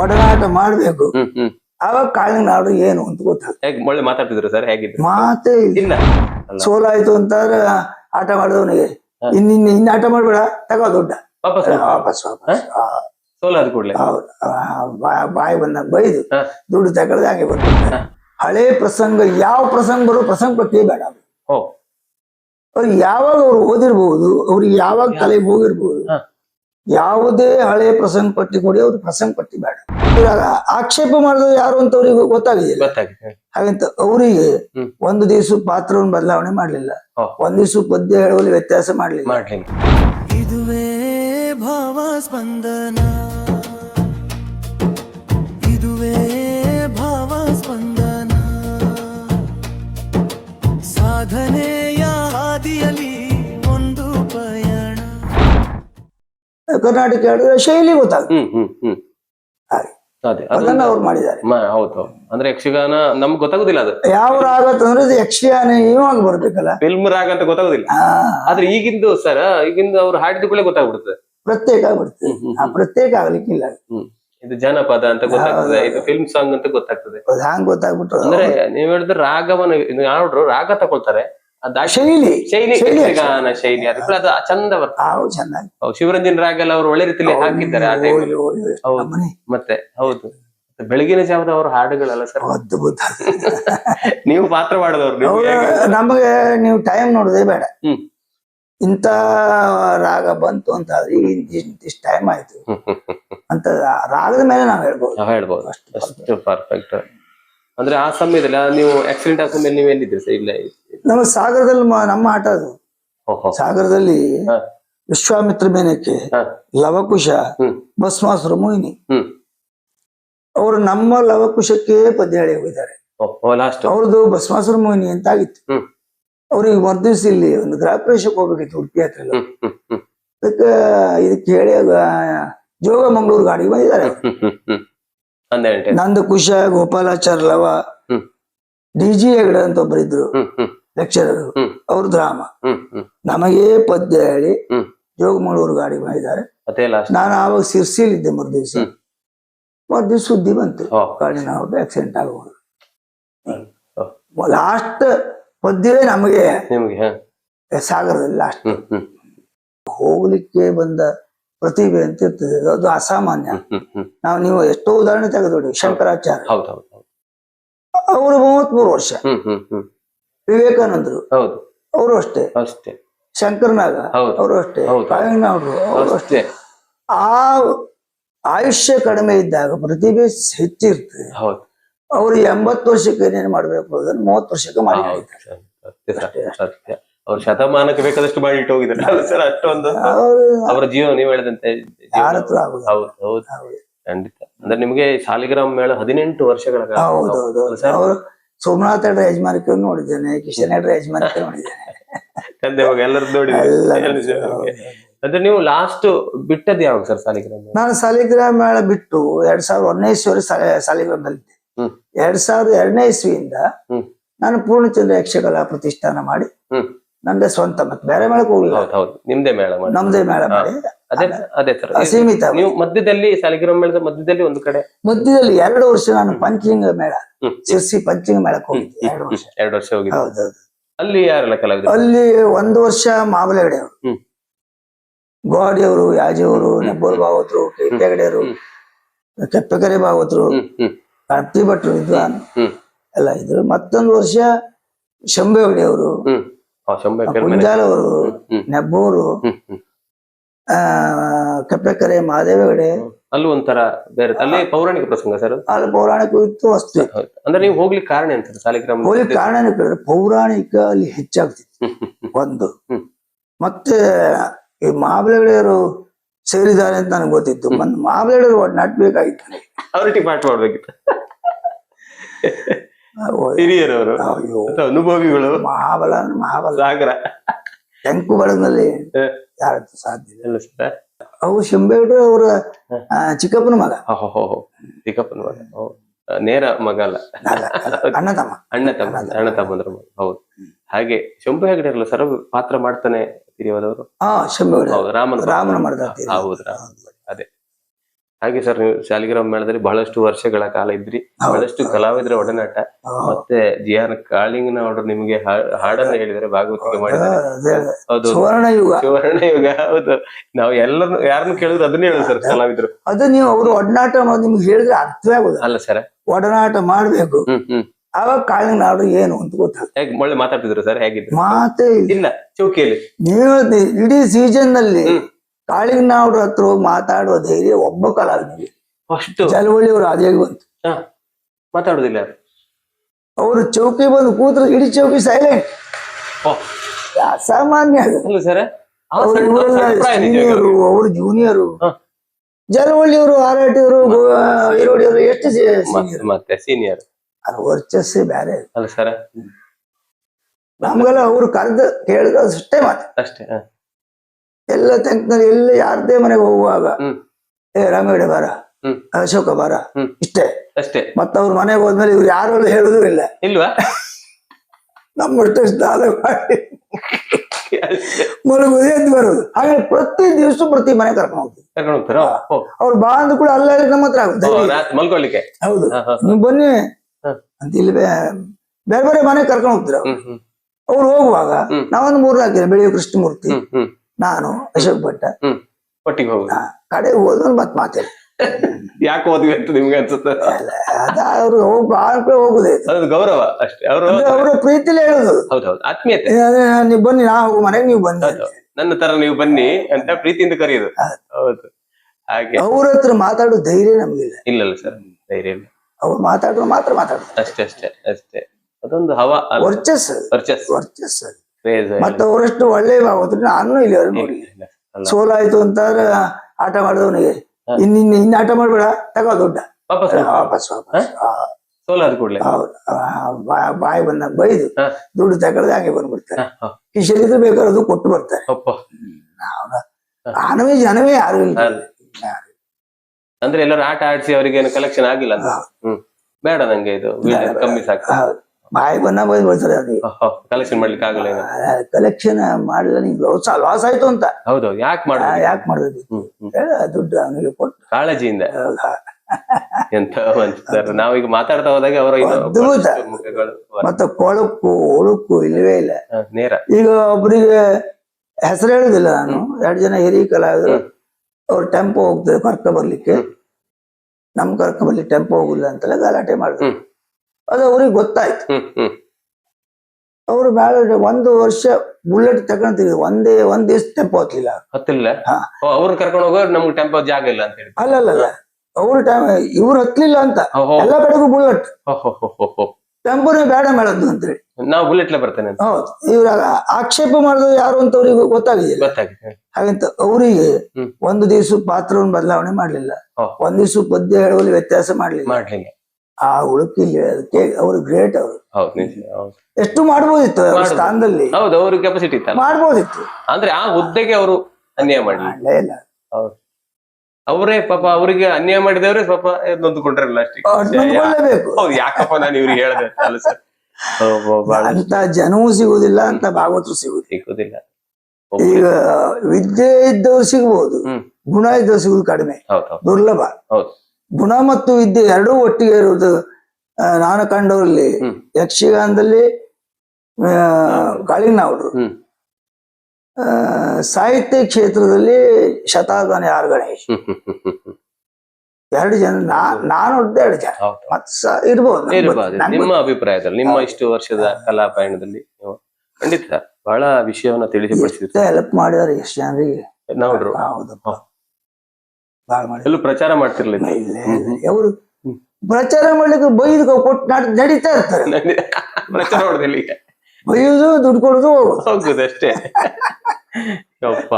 ಒಡನಾಟ ಮಾಡ್ಬೇಕು. ಅವಾಗ ಕಾಲಿನ ನಾಡು ಏನು ಅಂತ ಗೊತ್ತಾಗ್ತದೆ. ಹೇಗ್ ಒಳ್ಳೆ ಮಾತಾಡ್ತಿದ್ರು ಸರ್ ಹೇಗಿದ್ರು? ಮಾತೇ ಇಲ್ಲ. ಇಲ್ಲ. ಅಲ್ಲ. ಸೋಲಾಯ್ತು ಅಂತಾದ್ರೆ ಆಟ ಮಾಡಿದವನಿಗೆ. ಹಾ. ಇನ್ನ ಇನ್ನ ಇನ್ನ ಆಟ ಮಾಡ್ಬೇಡ ತಗೋ ದುಡ್ಡ. ವಾಪಸ್ ವಾಪಸ್ ವಾಪಸ್. ಆ, ಸೋಲಾದ ಕೂಡಲೇ. ಹೌದು. ಆ, ಬಾ- ಬಾಯಿ ಬಂದಾಗ ಬೈದು. ಹಾ. ದುಡ್ಡು ತಗೊಳ್ದೆ ಹಾಗೆ ಬರ್ತಾರೆ ಹಳೆ ಪ್ರಸಂಗ ಯಾವ ಪ್ರಸಂಗ ಬರೋ ಪ್ರಸಂಗ ಪಟ್ಟಿ ಬೇಡ ಓ. ಅವ್ರು ಯಾವಾಗ ಅವ್ರು ಓದಿರ್ಬಹುದು ಅವ್ರಿಗೆ ಯಾವಾಗ ತಲೆಗೆ ಹೋಗಿರ್ಬಹುದು ಹಾ. ಯಾವುದೇ ಹಳೆ ಪ್ರಸಂಗ ಪಟ್ಟಿ ಕೊಡಿ ಅವ್ರಿಗೆ ಪ್ರಸಂಗ ಪಟ್ಟಿ ಬೇಡ. ಇವಾಗ ಆಕ್ಷೇಪ ಮಾಡಿದ್ರು ಯಾರು ಅಂತ ಅವ್ರಿಗೆ ಗೊತ್ತಾಗಿಲ್ಲ ಗೊತ್ತಾಗಿದೆ ಹಾಗಂತ ಅವರಿಗೆ. ಒಂದು ದಿವಸ ಪಾತ್ರವನ್ನು ಬದಲಾವಣೆ ಮಾಡ್ಲಿಲ್ಲ. ಒಂದ್ ದಿವಸ ಪದ್ಯ ಹೇಳುವಲ್ಲಿ ವ್ಯತ್ಯಾಸ ಮಾಡ್ಲಿಲ್ಲ. ಮಾಡ್ಲಿಲ್ಲ. ಇದುವೇ ಭಾವ ಸ್ಪಂದನ ಕರ್ನಾಟಕ ಹೇಳಿದ್ರೆ ಶೈಲಿ ಗೊತ್ತಾಗುತ್ತೆ ಹ್ಮ್ ಹ್ಮ್ ಹ್ಮ್. ಹಾಗೆ. ಅದೇ ಅದನ್ನ ಅವ್ರು ಮಾಡಿದ್ದಾರೆ. ಹೌದು. ಅಂದ್ರೆ ಯಕ್ಷಗಾನ ನಮ್ಗೆ ಗೊತ್ತಾಗುದಿಲ್ಲ ಅದು. ಯಾವ ರಾಗ ಅಂದ್ರೆ ಅದು ಯಕ್ಷಗಾನ ಇವಾಗ ಬರ್ಬೇಕಲ್ಲ. ಫಿಲ್ಮ್ ರಾಗ ಅಂತ ಗೊತ್ತಾಗುದಿಲ್ಲ. ಆದ್ರೆ ಈಗಿಂದು ಸರ್ ಈಗಿಂದು ಅವ್ರು ಹಾಡಿದ ಕೂಡ ಗೊತ್ತಾಗ್ಬಿಡುತ್ತೆ. ಪ್ರತ್ಯೇಕ ಆಗ್ಬಿಡುತ್ತೆ. ಹ್ಮ್, ಆ ಪ್ರತ್ಯೇಕ ಆಗ್ಲಿಕ್ಕಿಲ್ಲ. ಹ್ಮ್. ಇದು ಜನಪದ ಅಂತ ಗೊತ್ತಾಗ್ತದೆ ಇದು ಫಿಲ್ಮ್ ಸಾಂಗ್ ಅಂತ ಗೊತ್ತಾಗ್ತದೆ. ಅದು ಹ್ಯಾಂಗ್ ಗೊತ್ತಾಗ್ಬಿಟ್ರು ಅಂದ್ರೆ ನೀವ್ ಹೇಳಿದ್ರೆ ರಾಗವನ್ನ ಇದು ಯಾವ್ರು ರಾಗ ತಗೊಳ್ತಾರೆ. ಶೈಲಿ. ಶೈಲಿ ಶೈಲಿ ಯಕ್ಷಗಾನ ಶೈಲಿ ಅದಕ್ಕೆ ಅದು ಚಂದ ಬರ್ತದೆ. ಚೆನ್ನಾಗಿ ಶಿವರಂಜನ್ ರಾಗಲ್ ಅವರು ಒಳ್ಳೆ ರೀತಿಯಲ್ಲಿ ಹಾಕಿದ್ದಾರೆ ಆ. ಹೌದು. ಮತ್ತೆ ಹೌದು. ಮತ್ತೆ ಬೆಳಗಿನ ಜಾವದ ಅವ್ರ ಹಾಡುಗಳಲ್ಲ ಸರ್? ಅದ್ಭುತ. ನೀವು ಪಾತ್ರ ಮಾಡಿದವ್ರು ನೀವು ಅವ್ರು ಹೇಗೆ? ನಮಗೆ ನೀವು ಟೈಮ್ ನೋಡೋದೇ ಬೇಡ. ಇಂತ ಇಂಥ ರಾಗ ಬಂತು ಅಂತ ಆದ್ರೆ ಇಷ್ಟು ಟೈಮ್ ಆಯ್ತು. ಹ್ಮ್, ಹ್ಮ್, ಹ್ಮ್, ಹ್ಮ್. ಅಂತ ರಾಗದ ಮೇಲೆ ನಾವು ಹೇಳ್ಬೋದು. ನಾವ್ ಹೇಳ್ಬೋದು. ಅಷ್ಟು ಪರ್ಫೆಕ್ಟ್ ಅಂದ್ರೆ ಆ ಸಮಯದಲ್ಲಿ ಆ ನೀವು ಆಕ್ಸಿಡೆಂಟ್ ಆದ ಮೇಲೆ ನೀವು ಎಲ್ಲಿದ್ರಿ ಸರ್? ಇಲ್ಲ ನಮ್ಮ ಸಾಗರದಲ್ಲಿ ಮ- ನಮ್ಮ ಆಟ ಅದು. ಸಾಗರದಲ್ಲಿ ಹಾ. ವಿಶ್ವಾಮಿತ್ರ ಮೇನಕ್ಕೆ ಹಾ. ಲವಕುಶ ಹ್ಮ್. ಭಸ್ಮಾಸುರ ಮೋಹಿನಿ. ಹ್ಮ್. ಅವರು ನಮ್ಮ ಲವಕುಶಕ್ಕೆ ಪದ್ಯ ಹೇಳಿ ಹೋಗಿದ್ದಾರೆ. ಲಾಸ್ಟ್ ಅವ್ರದ್ದು ಭಸ್ಮಾಸುರ ಮೋಹಿನಿ ಅಂತ ಆಗಿತ್ತು. ಹ್ಮ್. ಅವ್ರಿಗೆ ಮರ್ದಿವ್ಸ ಇಲ್ಲಿ ಒಂದು ಗ್ರಹ ಪ್ರವೇಶಕ್ಕೆ ಹೋಗ್ಬೇಕಿತ್ತು ಉಡುಪಿ ಹತ್ರ ಎಲ್ಲ. ಹ್ಮ್ ಹ್ಮ್ ಹ್ಮ್. ಅದಕ್ಕೆ ಇದಕ್ಕೆ ಹೇಳಿ ಜೋಗ ಮಂಗಳೂರು ಗಾಡಿಗೆ ಬಂದಿದ್ದಾರೆ. ಹ್ಮ್ ಹ್ಮ್ ಹ್ಮ್ ಹನ್ನೆರಡು ಗಂಟೆ ನಂದು ಕುಶ ಗೋಪಾಲಾಚಾರ್ ಲವ ಡಿ ಜಿ ಹೆಗಡೆ ಅಂತ ಒಬ್ಬರಿದ್ರು ಲೆಕ್ಚರರ್ ಅವ್ರ ಡ್ರಾಮ. ಹ್ಮ್ ನಮಗೆ ಪದ್ಯ ಹೇಳಿ ಜೋಗ ಜೋಗಮಂಗಳೂರು ಗಾಡಿ ಮಾಡಿದ್ದಾರೆ. ನಾನು ಆವಾಗ ಸಿರ್ಸಿಲ್ ಇದ್ದೆ ಮರು ದಿವಸ. ಮರು ದಿವಸ ಸುದ್ದಿ ಬಂತು. ಗಾಡಿ ನಾವು ಆಕ್ಸಿಡೆಂಟ್ ಆಗೋದು. ಲಾಸ್ಟ್ ಪದ್ಯವೇ ನಮಗೆ. ಸಾಗರದಲ್ಲಿ ಲಾಸ್ಟ್ ಹೋಗ್ಲಿಕ್ಕೆ ಬಂದ ಪ್ರತಿಭೆ ಅಂತ ಇರ್ತದೆ. ಅದು ಅಸಾಮಾನ್ಯ. ನಾವು ನೀವು ಎಷ್ಟೋ ಉದಾಹರಣೆ ತೆಗೆದೋಡಿ ಶಂಕರಾಚಾರ್ಯ. ಅವರು ಮೂವತ್ಮೂರು ವರ್ಷ. ಹ್ಮ್ ಹ್ಮ್ ಹ್ಮ್. ವಿವೇಕಾನಂದರು. ಅವರು ಅಷ್ಟೇ. ಅಷ್ಟೇ. ಶಂಕರನಾಗ. ಅವರು ಅಷ್ಟೇ. ಕಾಯಣ್ಣವರು ಅವರು ಅಷ್ಟೇ. ಆ ಆಯುಷ್ಯ ಕಡಿಮೆ ಇದ್ದಾಗ ಪ್ರತಿಭೆ ಹೆಚ್ಚಿರ್ತದೆ ಅವರು ಎಂಬತ್ತು ವರ್ಷಕ್ಕೆ ಏನೇನು ಮಾಡಬೇಕು ಅದನ್ನು ಮೂವತ್ತು ವರ್ಷಕ್ಕೆ ಮಾಡಿ ಅವ್ರ ಶತಮಾನಕ್ಕೆ ಬೇಕಾದಷ್ಟು ಮಾಡಿ ಇಟ್ಟು ಹೋಗಿದ್ದಾರೆ. ಸರ್ ಅಷ್ಟೊಂದು. ಅವರು ಜೀವ ನೀವು ಹೇಳಿದಂತೆ ಹೌದು ಹೌದು. ಖಂಡಿತ. ಅಂದ್ರೆ ನಿಮಗೆ ಶಾಲಿಗ್ರಾಮ್ ಮೇಳ ಹದಿನೆಂಟು ವರ್ಷಗಳ ಸೋಮನಾಥ ಅಡ್ರ ಯಜಮಾನಿಕೆ ನೋಡಿದ್ದೇನೆ ಕಿಶನ್ ಹೆಡ್ರ ಯಜಮಾನಿಕೆ ನೋಡಿದ್ದೇನೆ. ಎಲ್ಲರದ್ದು. ಅಂದ್ರೆ ನೀವು ಲಾಸ್ಟ್ ಬಿಟ್ಟದ್ದು ಯಾವಾಗ ಸರ್ ಸಾಲಿಗ್ರಾಮ? ನಾನು ಸಾಲಿಗ್ರಾಮ ಮೇಳ ಬಿಟ್ಟು ಎರಡ್ ಸಾವಿರದ ಒಂದನೇ ಇಸ್ವಿ ಸಾಲಿಗ್ರಾಮದಲ್ಲಿದ್ದೆ ಹ್ಮ್. ಎರಡ್ ಸಾವಿರದ ಎರಡನೇ ಇಸ್ವಿಯಿಂದ ನಾನು ಪೂರ್ಣಚಂದ್ರ ಯಕ್ಷಗಳ ಪ್ರತಿಷ್ಠಾನ ಮಾಡಿ ನಂದೇ ಸ್ವಂತ ಮತ್ತೆ ಬೇರೆ ಮೇಳಕ್ಕೆ ಹೋಗ್ಲಿಲ್ಲ ಹೌದು ಹೌದು. ನಿಮ್ದೇ ಮೇಳ ಮಾಡಿ ನಮ್ದೇ ಮೇಳ ಮಾಡಿ ಅದೇ ಅದೇ ತರ. ಅಸೀಮಿತ ನೀವು ಮಧ್ಯದಲ್ಲಿ ಸಾಲಿಗ್ರಾಮ ಮೇಳದ ಮಧ್ಯದಲ್ಲಿ ಒಂದು ಕಡೆ. ಮಧ್ಯದಲ್ಲಿ ಎರಡು ವರ್ಷ ನಾನು ಪಂಚಿಂಗ್ ಮೇಳ. ಸಿರ್ಸಿ ಪಂಚಿಂಗ್ ಮೇಳಕ್ಕೆ ಹೋಗಿದ್ದೆ ಎರಡು ವರ್ಷ. ಎರಡು ವರ್ಷ ಹೋಗಿದ್ದು. ಹೌದೌದು. ಅಲ್ಲಿ ಯಾರೆಲ್ಲ ಕಲಾವಿದ ಅಲ್ಲಿ ಒಂದು ವರ್ಷ ಮಾಬಲಗಡೆ ಅವರು ಗೋಡಿಯವರು ಯಾಜಿಯವರು ನೆಬ್ಬೂರು ಭಾವತರು ಕೆಂಪೆಗಡೆಯವರು. ಕೆಪ್ಪೆಕೆರೆ ಹ್ಮ್. ಗಣಪತಿ ಭಟ್ರು ವಿದ್ವಾನ್ ಎಲ್ಲ ಇದ್ರು. ಮತ್ತೊಂದು ವರ್ಷ ಅವರು ಹ್ಮ್ ಆ, ಶಂಭೆ ಕೆರ್ಮನೆ. ಕುಂಜಾಲ್ ಅವರು ಹ್ಮ್ ನೆಬ್ಬೂರು ಕಪ್ಪೆಕರೆ ಮಹಾದೇವಗಡೆ ಅಲ್ಲೂ ಒಂಥರ ಬೇರೆ ಅಲ್ಲಿ ಪೌರಾಣಿಕ ಪ್ರಸಂಗ ಸರ್ ಅಲ್ಲಿ ಪೌರಾಣಿಕ ಇತ್ತು ಅಷ್ಟೇ. ಅಂದ್ರೆ ನೀವು ಹೋಗ್ಲಿಕ್ಕೆ ಕಾರಣ ಎಂತ ಸಾಲಿಗ್ರಾಮ ಹೋಗ್ಲಿಕ್ಕೆ ಕಾರಣ ಪೌರಾಣಿಕ ಅಲ್ಲಿ ಹೆಚ್ಚಾಗ್ತಿತ್ತು. ಒಂದು. ಮತ್ತೆ ಈ ಮಹಾಬಲಿಗಳು ಸೇರಿದ್ದಾರೆ ಅಂತ ನನಗೆ ಗೊತ್ತಿತ್ತು. ನಟ್ಬೇಕಾಗಿತ್ತು ನನಗೆ. ಅವ್ರಿಗೆ ಪಾಠ ಮಾಡ್ಬೇಕಿತ್ತು. ಹಿರಿಯರವರು ಅಥವಾ ಅನುಭವಿಗಳು. ಮಹಾಬಲ ಮಹಾಬಲ. ಸಾಗರ. ಟೆಂಕು ಬಳಗದಲ್ಲಿ. ಯಾರದ್ದು ಸಾಧ್ಯ ಇಲ್ಲ. ಸರ್ ಅವು ಶಂಬೇಗೌಡರು ಅವರ ಚಿಕ್ಕಪ್ಪನ ಮಗ. ಚಿಕ್ಕಪ್ಪನ ಮಗ. ನೇರ ಮಗ ಅಲ್ಲ. ಅಣ್ಣ ತಮ್ಮ. ಅಣ್ಣ ತಮ್ಮ ಅಣ್ಣ ತಮ್ಮಂದ್ರ ಮಗ. ಹೌದು. ಹಾಗೆ ಶಂಭು ಹೆಗಡೆ ಅಲ್ಲ ಸರ್ ಪಾತ್ರ ಮಾಡ್ತಾನೆ ಹಿರಿಯವಾದವರು ರಾಮನ. ರಾಮನ ಮಾಡ್ದ ಹೌದು ರಾಮನ ಅದೇ. ಹಾಗೆ ಸರ್ ನೀವು ಶಾಲಿಗ್ರಾಮ ಮೇಳದಲ್ಲಿ ಬಹಳಷ್ಟು ವರ್ಷಗಳ ಕಾಲ ಇದ್ರಿ ಬಹಳಷ್ಟು ಕಲಾವಿದರ ಒಡನಾಟ ಮತ್ತೆ ಜಿ ಆರ್ ಕಾಳಿಂಗನವರು ನಿಮಗೆ ಹಾ- ಹಾಡನ್ನ ಹೇಳಿದ್ರೆ ಭಾಗವತಿಕೆ ಮಾಡಿದ್ದಾರೆ. ಹೌದು. ಸುವರ್ಣ ಯುಗ. ಹೌದು. ನಾವು ಎಲ್ಲರೂ ಯಾರನ್ನು ಕೇಳಿದ್ರು ಅದನ್ನೇ ಹೇಳುದು ಸರ್ ಕಲಾವಿದರು. ಅದು ನೀವು ಅವರು ಒಡನಾಟ ನಿಮ್ಗೆ ಹೇಳಿದ್ರೆ ಅರ್ಥವೇ ಆಗುದು ಅಲ್ಲ ಸರ್. ಒಡನಾಟ ಮಾಡ್ಬೇಕು. ಹ್ಮ್ ಕಾಳಿಂಗ್ ಆವಾಗ ಕಾಳಿನ ನಾಡು ಏನು ಅಂತ ಗೊತ್ತಾಗ ಒಳ್ಳೆ ಮಾತಾಡ್ತಿದ್ರು ಸರ್ ಹೇಗಿದ್ರು? ಮಾತೇ ಇಲ್ಲ. ಇಲ್ಲ ಚೌಕಿಯಲ್ಲಿ. ನೀವು ಇಡೀ ಸೀಸನ್ನಲ್ಲಿ ಅವ್ರ ನಾಡು ಹತ್ರ ಹೋಗಿ ಮಾತಾಡುವ ಧೈರ್ಯ ಒಬ್ಬ ಕಲಾವಿದನಿಗೆ ಅಷ್ಟು? ಜಲವಳ್ಳಿಯವರು ಅದೇ ಬಂತು. ಮಾತಾಡುದಿಲ್ಲ ಅವರು ಚೌಕಿ ಬಂದು ಕೂತ್ರ ಇಡೀ ಚೌಕಿ ಸೈಲೆಂಟ್ ಅಸಾಮಾನ್ಯ. ಅಲ್ಲ ಅವ್ರು ಸೀನಿಯರು ಅವರು ಜೂನಿಯರು. ಜಲವಳ್ಳಿಯವರು ಆರಾಟಿಯವರು ಈರೋಡಿಯವರು ಎಷ್ಟು ಸೀನಿಯರ್ ಮತ್ತೆ ಸೀನಿಯರ್ ವರ್ಚಸ್ಸೇ ಬೇರೆ ಅಲ್ಲ ಸರ್ ನಮ್ಗೆಲ್ಲ ಅವ್ರು ಕರೆದು ಕೇಳಿದ್ರೆ ಅಷ್ಟೇ ಮಾತು ಅಷ್ಟೇ. ಎಲ್ಲ ತೆಂಕ್ನಲ್ಲಿ ಎಲ್ಲ ಯಾರದೇ ಮನೆಗೆ ಹೋಗುವಾಗ ಏ ರಾಮೇಗೌಡ ಬಾರ. ಅಶೋಕ ಬಾರ. ಇಷ್ಟೇ. ಅಷ್ಟೇ. ಮತ್ತ ಅವ್ರ ಮನೆಗೆ ಹೋದ್ಮೇಲೆ ಇವ್ರು ಯಾರು ಹೇಳುದು ಇಲ್ಲ. ಇಲ್ವಾ? ನಮ್ಮ ಮಲಗುದೇ ಮಾಡಿ. ಅಷ್ಟೇ. ಮಲಗುದು ಎದ್ದು ಬರೋದು. ಹಾಗೆ ಪ್ರತಿ ದಿವಸ ಪ್ರತಿ ಮನೆ ಕರ್ಕೊಂಡು ಹೋಗ್ತೀವಿ. ಅವ್ರು ಬಾ ಅಂದ್ ಕೂಡ ಅಲ್ಲ ನಮ್ಮ ಹತ್ರ ಆಗುತ್ತೆ. ಮಲ್ಕೊಳ್ಳಿಕ್ಕೆ ಹೌದು. ನೀವು ಬನ್ನಿ. ಅಂತ ಇಲ್ಲಿ ಬೇ- ಬೇರೆ ಬೇರೆ ಮನೆ ಕರ್ಕೊಂಡು ಹೋಗ್ತೀರ ಅವ್ರು? ಹೋಗುವಾಗ ನಾವೊಂದು ಮೂರ್ನಾಲ್ಕು ಜನ ಬೆಳಿಗ್ಗೆ ಕೃಷ್ಣಮೂರ್ತಿ ನಾನು ಅಶೋಕ್ ಭಟ್ಟ ಹ್ಮ್. ಒಟ್ಟಿಗೆ ಹೋಗುದು ಕಡೆ ಹೋದ್ರೆ ಮತ್ ಮಾತೇ ಯಾಕೆ ಹೋದ್ವಿ ಅಂತ ನಿಮ್ಗೆ ಅನ್ಸುತ್ತೆ? ಅದ ಅವ್ರು ಹೋಗ್ ಬಾ ಅಂದ್ಕೊಳ್ಳಿ ಹೋಗುದೇ ಅದು ಗೌರವ ಅಷ್ಟೇ. ಅವರು ಅವರು ಪ್ರೀತಿಲಿ ಹೇಳುದು. ಹೌದೌದು ಆತ್ಮೀಯತೆ. ನೀವು ಬನ್ನಿ ನಾ ಹೋಗು ಮನೆಗೆ ನೀವು ಬಂದ ನನ್ನ ತರ ನೀವು ಬನ್ನಿ ಅಂತ ಪ್ರೀತಿಯಿಂದ ಕರೆಯೋದು. ಹೌದು. ಹಾಗೆ. ಅವ್ರ ಹತ್ರ ಮಾತಾಡೋ ಧೈರ್ಯ ನಮ್ಗಿಲ್ಲ. ಇಲ್ಲ ಸರ್ ಧೈರ್ಯ ಇಲ್ಲ. ಅವ್ರು ಮಾತಾಡೋ ಮಾತ್ರ ಮಾತಾಡ್ತಾರೆ. ಅಷ್ಟೇ ಅಷ್ಟೇ ಅಷ್ಟೇ. ಅದೊಂದು ಹವಾ ವರ್ಚಸ್ ವರ್ಚಸ್ ವರ್ಚಸ್ ಮತ್ತೆ ಅವರಷ್ಟು ಒಳ್ಳೆ ಆಗೋದ್ರೆ ನಾನು ಇಲ್ಲಿ ನೋಡಿ. ಸೋಲಾಯ್ತು ಅಂತ ಆಟ ಮಾಡಿದವನಿಗೆ. ಇನ್ ಇನ್ನ ಇನ್ ಆಟ ಮಾಡ್ಬೇಡ. ತಗೋ ದೊಡ್ಡ. ವಾಪಸ್ ವಾಪಸ್ ಸೋಲಾದ ಕೂಡಲೇ. ಬಾಯಿ ಬಂದಾಗ ಬೈದು ದುಡ್ಡು ತಗೊಳ್ದೆ ಹಾಗೆ ಬಂದ್ಬಿಡ್ತಾರೆ. ಕಿಶೆಲಿದ್ರೆ ಬೇಕಾದ್ರೆ ಅದು ಕೊಟ್ಟು ಬರ್ತಾರೆ. ಆನವೇ ಜನವೇ ಯಾರು ಇಲ್ಲ. ಅಂದ್ರೆ ಎಲ್ಲರೂ ಆಟ ಆಡಿಸಿ ಅವರಿಗೆ ಕಲೆಕ್ಷನ್ ಆಗಿಲ್ಲ ಬೇಡ ನಂಗೆ ಇದು. ಕಮ್ಮಿ ಸಾಕು. ಹೌದು. ಬಾಯಿ ಬನ್ನ ಬೈದು ಬಿಡ್ತಾರೆ ಅದಕ್ಕೆ ಕಲೆಕ್ಷನ್ ಮಾಡ್ಲಿಕ್ಕೆ ಆಗಲ್ಲ ಕಲೆಕ್ಷನ್ ಮಾಡಲ್ಲ ನಿಂಗೆ ಲಾಸ್ ಲಾಸ್ ಆಯ್ತು ಅಂತ. ಹೌದು ಯಾಕೆ ಮಾಡುದು ಯಾಕೆ ಮಾಡೋದು ದುಡ್ಡು ಅವನಿಗೆ ಕೊಟ್ಟು. ಕಾಳಜಿಯಿಂದ? ಎಂತ ನಾವೀಗ ಮಾತಾಡ್ತಾ ಹೋದಾಗ ಅವರ ಅದ್ಭುತ. ಮತ್ತೆ ಕೊಳಕು ಒಳುಕು ಇಲ್ಲವೇ ಇಲ್ಲ. ನೇರ. ಈಗ ಒಬ್ಬರಿಗೆ ಹೆಸರು ಹೇಳುದಿಲ್ಲ ನಾನು. ಎರಡು ಜನ ಹಿರಿಯ ಕಲಾವಿದರು ಅವ್ರು ಟೆಂಪೋ ಹೋಗ್ತಾರೆ ಕರ್ಕ ಬರ್ಲಿಕ್ಕೆ. ನಮ್ ಕರ್ಕ ಬರ್ಲಿಕ್ಕೆ ಟೆಂಪೋ ಹೋಗಿಲ್ಲ ಅಂತೆಲ್ಲ ಗಲಾಟೆ ಮಾಡಿದ್ರು. ಅದು ಅವ್ರಿಗೆ ಗೊತ್ತಾಯ್ತು. ಅವ್ರು ಬೇಡ ಒಂದು ವರ್ಷ ಬುಲೆಟ್ ತಗೊಂತೀವಿ. ಒಂದೇ ಒಂದ್ ದಿವಸ ಟೆಂಪೋ ಹೋಗ್ಲಿಲ್ಲ. ಹತ್ತಿಲ್ಲ. ಅವ್ರನ್ನ ಕರ್ಕೊಂಡು ಹೋಗೋ ನಮ್ಗೆ ಟೆಂಪೋ ಜಾಗ ಇಲ್ಲ ಅಂತ ಹೇಳಿ. ಅಲ್ಲ ಅವ್ರ ಟೈಮ್ ಇವ್ರು ಹತ್ಲಿಲ್ಲ ಅಂತ. ಎಲ್ಲ ಕಡೆಗೂ ಬುಲೆಟ್. ಟೆಂಪೋನೇ ಬೇಡ ಮಾಡದ್ದು ಅಂತೇಳಿ ನಾವು ಬುಲೆಟ್ಲೆ ಬರ್ತೇನೆ ಹೌದು. ಇವ್ರ ಆಕ್ಷೇಪ ಮಾಡೋದು ಯಾರು ಅಂತ ಅವ್ರಿಗೆ ಗೊತ್ತಾಗಿದೆ. ಹಾಗಂತ ಅವರಿಗೆ. ಒಂದು ದಿವಸ ಪಾತ್ರವನ್ನು ಬದಲಾವಣೆ ಮಾಡ್ಲಿಲ್ಲ. ಒಂದ್ ದಿವಸ ಪದ್ಯ ಹೇಳುವಲ್ಲಿ ವ್ಯತ್ಯಾಸ ಮಾಡ್ಲಿಲ್ಲ. ಮಾಡ್ಲಿಲ್ಲ. ಆ ಉಳುಕಿಲ್ಲ ಅದಕ್ಕೆ ಅವರು ಗ್ರೇಟ್ ಅವರು. ಹೌದು ನಿಜ ಎಷ್ಟು ಮಾಡ್ಬೋದಿತ್ತು ಅವ್ರ ಮಾಡ್ಬೋದು. ಸ್ಥಾನದಲ್ಲಿ? ಹೌದು ಅವ್ರ ಕೆಪಾಸಿಟಿ ಇತ್ತಲ್ಲ. ಮಾಡ್ಬೋದಿತ್ತು. ಅಂದ್ರೆ ಆ ಹುದ್ದೆಗೆ ಅವರು ಅನ್ಯಾಯ ಮಾಡಿ ಮಾಡ್ಲೇ ಇಲ್ಲ. ಹೌದು. ಅವರೇ ಪಾಪ ಅವರಿಗೆ ಅನ್ಯಾಯ ಮಾಡಿದವರೇ ಪಾಪ ನೊಂದ್ಕೊಂಡ್ರಲ್ಲ ಅಷ್ಟೇ. ಅವ್ರು ನೊಂದ್ಕೊಳ್ಳೇಬೇಕು. ಹೌದು ಯಾಕಪ್ಪ ನಾನು ಇವ್ರಿಗೆ ಹೇಳ್ದೆ ಅಲ್ಲ ಸರ್. ಬಹಳ ಅಂತ ಜನವೂ ಸಿಗುವುದಿಲ್ಲ ಅಂತ ಭಾಗವತರು ಸಿಗುದಿಲ್ಲ. ಸಿಗುದಿಲ್ಲ. ಈಗ ವಿದ್ಯೆ ಇದ್ದವ್ರು ಸಿಗ್ಬೋದು ಹ್ಮ್. ಗುಣ ಇದ್ದವ್ರು ಸಿಗುದು ಕಡಿಮೆ. ಹೌದು ಹೌದು. ದುರ್ಲಭ. ಹೌದು. ಗುಣ ಮತ್ತು ವಿದ್ಯೆ ಎರಡೂ ಒಟ್ಟಿಗೆ ಇರುವುದು ನಾನು ಕಂಡವರಲ್ಲಿ. ಯಕ್ಷಗಾನದಲ್ಲಿ ಆ, ಸಾಹಿತ್ಯ ಕ್ಷೇತ್ರದಲ್ಲಿ ಶತಾಧಾನಿ ಆರ್ ಗಣೇಶ್. ಎರಡು ಜನ ನಾನು ಎರಡು ಜನ. ಮತ್ತ ಇರ್ಬೋದು ನಿಮ್ಮ ಅಭಿಪ್ರಾಯದಲ್ಲಿ ನಿಮ್ಮ ಇಷ್ಟು ವರ್ಷದ ಕಲಾ ಪಯಣದಲ್ಲಿ ಖಂಡಿತ ಬಹಳ ವಿಷಯವನ್ನ ತಿಳಿಸಿ. ಹೆಲ್ಪ್ ಮಾಡಿದಾರೆ ಎಷ್ಟು ಜನರಿಗೆ. ನೋಡ್ರು ಹೌದಪ್ಪ ಬಾಳ್ ಮಾಡಿ ಎಲ್ಲೂ ಪ್ರಚಾರ ಮಾಡ್ತಿರ್ಲಿಲ್ಲ. ಅವರು ಪ್ರಚಾರ ಮಾಡ್ಲಿಕ್ಕೆ ಬೈದು ಕೊಟ್ಟು ನಡೀತಾ ಇರ್ತಾರೆ. ಪ್ರಚಾರ ಮಾಡುದಿಲ್ಲ ಈಗ. ಬೈಯುದು ದುಡ್ಡು ಕೊಡುದು ಹೋಗುದು. ಅಷ್ಟೇ. ಯಪ್ಪ.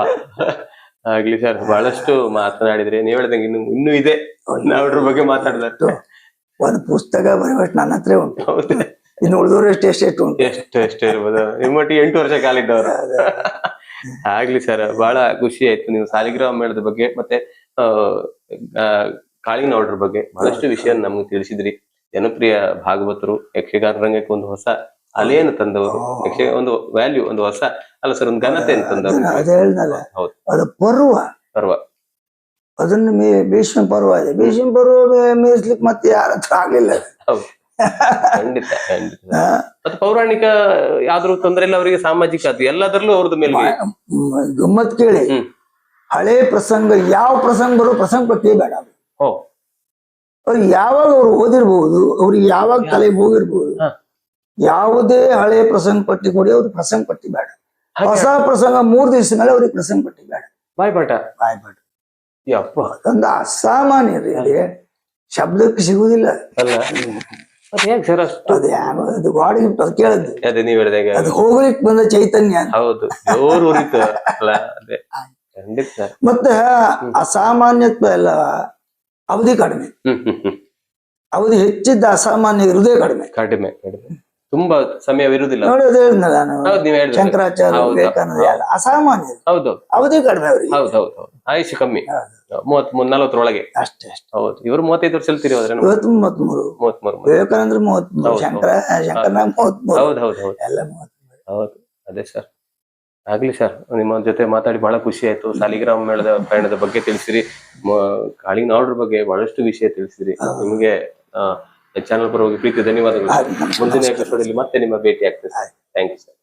ಆಗ್ಲಿ ಸರ್ ಬಹಳಷ್ಟು ಮಾತನಾಡಿದ್ರಿ. ನೀವ್ ಹೇಳ್ದಂಗೆ ಇನ್ನು ಇನ್ನೂ ಇದೆ. ನಾವ್ರ ಬಗ್ಗೆ ಮಾತಾಡಿದಷ್ಟು ಒಂದು ಪುಸ್ತಕ ಬರಬೇಕು ನನ್ನ ಹತ್ರ ಉಂಟು. ಹೌದು. ಇನ್ನು ಉಳಿದವರು ಎಷ್ಟು ಎಷ್ಟು ಉಂಟು. ಎಷ್ಟು ಎಷ್ಟು ಇರ್ಬೋದು ನಿಮ್ಮೊಟ್ಟಿಗೆ ಎಂಟು ವರ್ಷ ಕಾಲಿದ್ದವರು. ಆಗ್ಲಿ ಸರ್ ಬಹಳ ಖುಷಿ ಆಯ್ತು. ನೀವು ಸಾಲಿಗ್ರಾಮ ಮೇಳದ ಬಗ್ಗೆ ಮತ್ತೆ ಆ, ಆ, ಕಾಳಿಂಗನೌಡ್ರ ಬಗ್ಗೆ ಬಹಳಷ್ಟು ವಿಷಯ ನಮ್ಗೆ ತಿಳಿಸಿದ್ರಿ. ಜನಪ್ರಿಯ ಭಾಗವತರು ಯಕ್ಷಗಾನ ರಂಗಕ್ಕೆ ಒಂದು ಹೊಸ ಅಲೆಯನ್ನು ತಂದವರು. ಯಕ್ಷ ಒಂದು ವ್ಯಾಲ್ಯೂ ಒಂದು ಹೊಸ ಅಲ್ಲ ಸರ್ ಒಂದು ಘನತೆಯನ್ನು ತಂದವರು. ಅದೇ ಹೇಳ್ದಲ್ಲ. ಹೌದು. ಅದು ಪರ್ವ. ಪರ್ವ. ಅದನ್ನು ಮೇ ಭೀಷ್ಮ ಪರ್ವ ಇದೆ. ಭೀಷ್ಮ ಪರ್ವ ಮೇಸ್ಲಿಕ್ ಮೀರಿಸ್ಲಿಕ್ಕೆ ಮತ್ತೆ ಯಾರ ಹತ್ರ ಆಗ್ಲಿಲ್ಲ ಹೌದು. ಖಂಡಿತ ಖಂಡಿತ. ಮತ್ತೆ ಪೌರಾಣಿಕ ಯಾವ್ದು ತೊಂದರೆ ಇಲ್ಲ ಅವರಿಗೆ ಸಾಮಾಜಿಕ ಅದು ಎಲ್ಲದರಲ್ಲೂ ಅವ್ರದ್ದು ಮೇಲೆ ಗಮ್ಮತ್ ಕೇಳಿ. ಹಳೆ ಪ್ರಸಂಗ ಯಾವ ಪ್ರಸಂಗ ಬರೋ ಪ್ರಸಂಗ ಪಟ್ಟಿ ಬೇಡ ಅವ್ರು ಯಾವಾಗ ಅವ್ರು ಓದಿರ್ಬಹುದು ಅವ್ರಿಗೆ ಯಾವಾಗ ತಲೆ ಹೋಗಿರ್ಬಹುದು. ಯಾವುದೇ ಹಳೆ ಪ್ರಸಂಗ ಪಟ್ಟಿ ಕೊಡಿ ಅವ್ರಿಗೆ ಪ್ರಸಂಗ ಪಟ್ಟಿ ಬೇಡ. ಹೊಸ ಪ್ರಸಂಗ ಮೂರ್ ದಿವಸ ಮೇಲೆ ಅವ್ರಿಗೆ ಪ್ರಸಂಗ ಪಟ್ಟಿ ಬೇಡ. ಬಾಯ್ ಬಾಯ್ಪಾಟ ಬಾಯ್ ಬೇಡ ಯಪ್ಪ. ಅದೊಂದು ಅಸಾಮಾನ್ಯ ರೀ. ಶಬ್ದಕ್ಕೆ ಅದು ಅದು ಕೇಳದ್ದು. ಅದೇ ಹೋಗ್ಲಿಕ್ಕೆ ಬಂದ ಚೈತನ್ಯ. ಹೌದು ಮತ್ತೆ ಅಸಾಮಾನ್ಯತ್ವ ಎಲ್ಲ ಅವಧಿ ಕಡಿಮೆ. ಅವಧಿ ಹೆಚ್ಚಿದ್ದ ಅಸಾಮಾನ್ಯ ಇರುವುದೇ ಕಡಿಮೆ. ಕಡಿಮೆ ಕಡಿಮೆ. ತುಂಬಾ ಸಮಯವಿರುವುದಿಲ್ಲ ನೋಡಿ ಅದು ಹೇಳಿದ್ನಲ್ಲ ನಾನು. ಹೌದು ನೀವ್ ಹೇಳಿದ್ರಿ. ಶಂಕರಾಚಾರ್ಯ. ವಿವೇಕಾನಂದ ಅಸಾಮಾನ್ಯ ಹೌದು ಅವಧಿ ಕಡಿಮೆ ಅವರಿಗೆ. ಹೌದು ಹೌದು ಹೌದು. ಆಯುಷ್ಯ ಕಮ್ಮಿ. ಮೂವತ್ ಮೂರ್ ನಲವತ್ತರೊಳಗೆ. ಅಷ್ಟೇ ಅಷ್ಟೇ. ಹೌದು. ಇವರು ಮೂವತ್ತೈದು ವರ್ಷ ತಿರುವಾದ್ರೆ ಇವತ್ತು ಮೂವತ್ಮೂರು. ಮೂವತ್ ಮೂರು ವಿವೇಕಾನಂದ್ರ ಮೂವತ್ಮೂರು ಶಂಕರ ಶಂಕರನಾಗ್ ಮೂವತ್ಮೂರು ಹೌದು ಹೌದು. ಹೌದು ಎಲ್ಲ ಮೂವತ್ಮೂರು. ಹೌದು ಅದೇ ಸರ್. ಆಗ್ಲಿ ಸರ್ ನಿಮ್ಮ ಜೊತೆ ಮಾತಾಡಿ ಬಹಳ ಖುಷಿ ಆಯ್ತು. ಸಾಲಿಗ್ರಾಮ ಮೇಳದ ಪ್ರಯಾಣದ ಬಗ್ಗೆ ತಿಳಿಸಿರಿ. ಕಾಳಿ ನಾಡ್ರ ಬಗ್ಗೆ ಬಹಳಷ್ಟು ವಿಷಯ ತಿಳಿಸಿರಿ. ನಿಮಗೆ ಚಾನಲ್ ಪರವಾಗಿ ಪ್ರೀತಿ ಧನ್ಯವಾದಗಳು ಮುಂದಿನ ಎಪಿಸೋಡ್ ಅಲ್ಲಿ ಮತ್ತೆ ನಿಮ್ಮ ಭೇಟಿ ಆಗ್ತದೆ ಥ್ಯಾಂಕ್ ಯು ಸರ್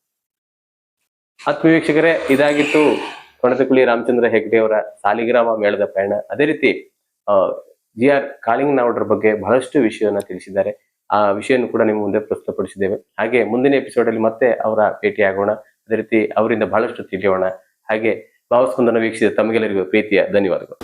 ಆತ್ಮ ವೀಕ್ಷಕರೇ ಇದಾಗಿತ್ತು ಕೊಣತಕುಳಿ ರಾಮಚಂದ್ರ ಹೆಗ್ಡೆ ಅವರ ಸಾಲಿಗ್ರಾಮ ಮೇಳದ ಪ್ರಯಾಣ. ಅದೇ ರೀತಿ ಜಿ ಆರ್ ಕಾಳಿಂಗ್ ನಾವಡ್ರ ಬಗ್ಗೆ ಬಹಳಷ್ಟು ವಿಷಯವನ್ನ ತಿಳಿಸಿದ್ದಾರೆ. ಆ ವಿಷಯವನ್ನು ಕೂಡ ನಿಮ್ಮ ಮುಂದೆ ಪ್ರಸ್ತುತಪಡಿಸಿದ್ದೇವೆ. ಹಾಗೆ ಮುಂದಿನ ಎಪಿಸೋಡ್ ಅಲ್ಲಿ ಮತ್ತೆ ಅವರ ಭೇಟಿ ಆಗೋಣ ಅದೇ ರೀತಿ ಅವರಿಂದ ಬಹಳಷ್ಟು ತಿಳಿಯೋಣ. ಹಾಗೆ ಭಾವಸ್ಪಂದನ ವೀಕ್ಷಿಸಿದ ತಮಗೆಲ್ಲರಿಗೂ ಪ್ರೀತಿಯ ಧನ್ಯವಾದಗಳು.